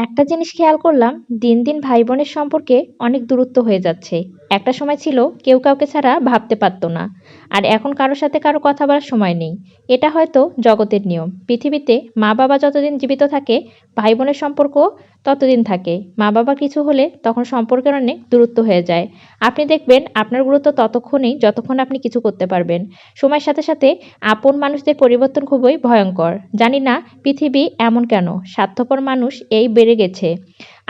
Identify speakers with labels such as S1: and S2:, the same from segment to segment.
S1: একটা জিনিস খেয়াল করলাম, দিন দিন ভাই বোনের সম্পর্কে অনেক দূরত্ব হয়ে যাচ্ছে। একটা সময় ছিল, কেউ কাউকে ছাড়া ভাবতে পারতো না। আর এখন কারোর সাথে কারও কথা বলার সময় নেই। এটা হয়তো জগতের নিয়ম। পৃথিবীতে মা বাবা যতদিন জীবিত থাকে ভাই বোনের সম্পর্ক ততদিন থাকে। মা বাবা কিছু হলে তখন সম্পর্কের অনেক দূরত্ব হয়ে যায়। আপনি দেখবেন আপনার গুরুত্ব ততক্ষণেই, যতক্ষণ আপনি কিছু করতে পারবেন। সময়ের সাথে সাথে আপন মানুষদের পরিবর্তন খুবই ভয়ঙ্কর। জানি না পৃথিবী এমন কেন? স্বার্থপর মানুষ এই বেড়ে গেছে।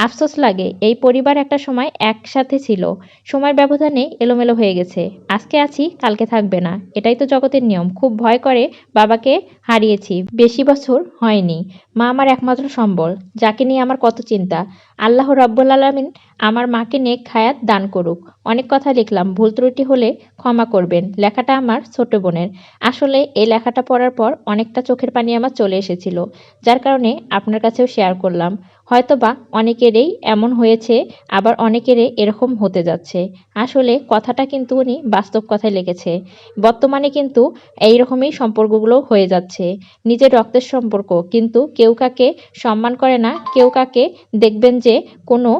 S1: আফসোস লাগে, এই পরিবার একটা সময় একসাথে ছিল। সময়ের ব্যবধানে এলোমেলো হয়ে গেছে। আজকে আছি, কালকে থাকবে না। এটাই তো জগতের নিয়ম। খুব ভয় করে বাবাকে হারিয়েছি। বেশি বছর হয়নি। মা আমার একমাত্র সম্বল। যাকে নিয়ে আমার কত চিন্তা। আল্লাহ রব্বুল আলমিন আমার মাকে নেক খায়াত দান করুক। অনেক কথা লিখলাম। ভুল ত্রুটি হলে ক্ষমা করবেন। লেখাটা আমার ছোট বোনের। আসলে এই লেখাটা পড়ার পর অনেকটা চোখের পানি আমার চলে এসেছিল, যার কারণে আপনার কাছেও শেয়ার করলাম। হয়তোবা অনেকেরই এমন হয়েছে, আবার অনেকেরই এরকম হতে যাচ্ছে। আসলে কথাটা কিন্তু উনি বাস্তব কথায় লিখেছে। বর্তমানে কিন্তু এই রকমই সম্পর্কগুলো হয়ে যাচ্ছে। নিজের রক্তের সম্পর্ক, কিন্তু কেউ কাকে সম্মান করে না, কেউ কাকে দেখবেন যে কোনো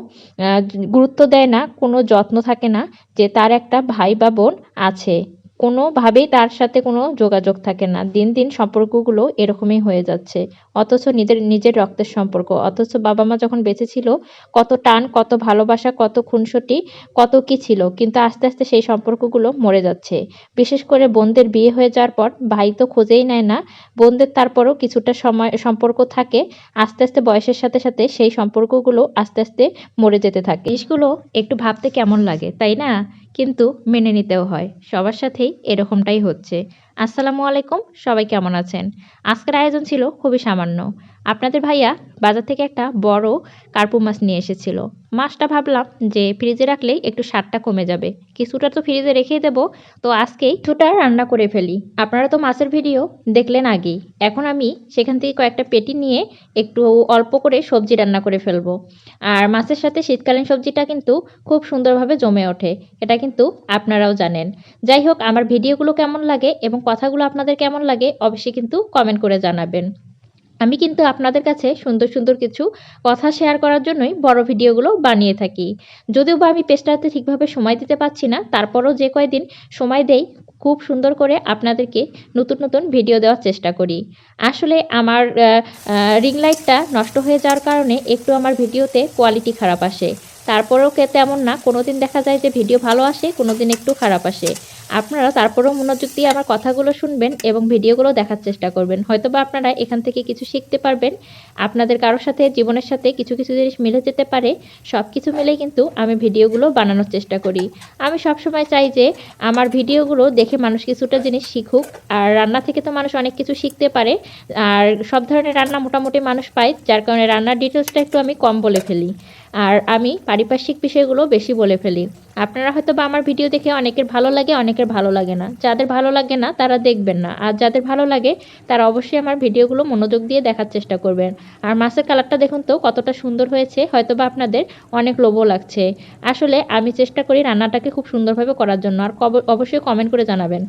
S1: গুরুত্ব দেয় না, কোনো যত্ন থাকে না যে তার একটা ভাই বা বোন আছে। কোনোভাবেই তার সাথে কোনো যোগাযোগ থাকে না। দিন দিন সম্পর্কগুলো এরকমই হয়ে যাচ্ছে। অথচ নিজের নিজের রক্তের সম্পর্ক। অথচ বাবা মা যখন বেঁচে ছিল, কত টান, কত ভালোবাসা, কত খুনসুটি, কত কি ছিল, কিন্তু আস্তে আস্তে সেই সম্পর্কগুলো মরে যাচ্ছে। বিশেষ করে বোনদের বিয়ে হয়ে যাওয়ার পর ভাই তো খোঁজেই নেয় না। বোনদের তারপরও কিছুটা সময়, সম্পর্ক থাকে। আস্তে আস্তে বয়সের সাথে সাথে সেই সম্পর্কগুলো আস্তে আস্তে মরে যেতে থাকে। জিনিসগুলো একটু ভাবতে কেমন লাগে, তাই না? কিন্তু মেনে নিতেও হয়। সবার সাথেই এরকমটাই হচ্ছে। আসসালামু আলাইকুম, সবাই কেমন আছেন? আজকের আয়োজন ছিল খুবই সামান্য। আপনাদের ভাইয়া বাজার থেকে একটা বড় কার্পু মাছ নিয়ে এসেছিল। মাছটা ভাবলাম যে ফ্রিজে রাখলেই একটু স্বাদটা কমে যাবে। কিছুটা তো ফ্রিজে রেখেই দেবো, তো আজকেই কিছুটা রান্না করে ফেলি। আপনারা তো মাছের ভিডিও দেখলেন আগেই। এখন আমি সেখান থেকে কয়েকটা পেটি নিয়ে একটু অল্প করে সবজি রান্না করে ফেলব। আর মাছের সাথে শীতকালীন সবজিটা কিন্তু খুব সুন্দরভাবে জমে ওঠে। এটা কিন্তু আপনারাও জানেন। যাই হোক, আমার ভিডিওগুলো কেমন লাগে এবং কথাগুলো আপনাদের কেমন লাগে অবশ্যই কিন্তু কমেন্ট করে জানাবেন। আমি কিন্তু আপনাদের কাছে সুন্দর সুন্দর কিছু কথা শেয়ার করার জন্যই বড় ভিডিওগুলো বানিয়ে থাকি। যদিও বা আমি পেজটাতে ঠিকভাবে সময় দিতে পারছি না, তারপরও যে কয়দিন সময় দেই, খুব সুন্দর করে আপনাদেরকে নতুন নতুন ভিডিও দেওয়ার চেষ্টা করি। আসলে আমার রিং লাইটটা নষ্ট হয়ে যাওয়ার কারণে একটু আমার ভিডিওতে কোয়ালিটি খারাপ আসে। তারপরেও কে তেমন না কোনো দিন দেখা যায় যে ভিডিও ভালো আসে কোনো দিন একটু খারাপ আসে। আপনারা তারপরেও মনোযোগ দিয়ে আমার কথাগুলো শুনবেন এবং ভিডিওগুলো দেখার চেষ্টা করবেন। হয়তো বা আপনারা এখান থেকে কিছু শিখতে পারবেন। আপনাদের কারোর সাথে, জীবনের সাথে কিছু কিছু জিনিস মিলে যেতে পারে। সব কিছু মিলেই কিন্তু আমি ভিডিওগুলো বানানোর চেষ্টা করি। আমি সবসময় চাই যে আমার ভিডিওগুলো দেখে মানুষ কিছুটা জিনিস শিখুক। আর রান্না থেকে তো মানুষ অনেক কিছু শিখতে পারে। আর সব ধরনের রান্না মোটামুটি মানুষ পায়, যার কারণে রান্নার ডিটেলসটা একটু আমি কম বলে ফেলি। আর আমি পারিপার্শ্বিক বিষয়গুলো বেশি বলে ফেলি। আপনারা হয়তো বা আমার ভিডিও দেখে অনেকের ভালো লাগে, অনেকের ভালো লাগে না। যাদের ভালো লাগে না, তারা দেখবেন না। আর যাদের ভালো লাগে, তারা অবশ্যই আমার ভিডিওগুলো মনোযোগ দিয়ে দেখার চেষ্টা করবেন। আর মাছের কালারটা দেখুন তো, কতটা সুন্দর হয়েছে। হয়তো বা আপনাদের অনেক লোভও লাগছে। আসলে আমি চেষ্টা করি রান্নাটাকে খুব সুন্দরভাবে করার জন্য। আর অবশ্যই কমেন্ট করে জানাবেন।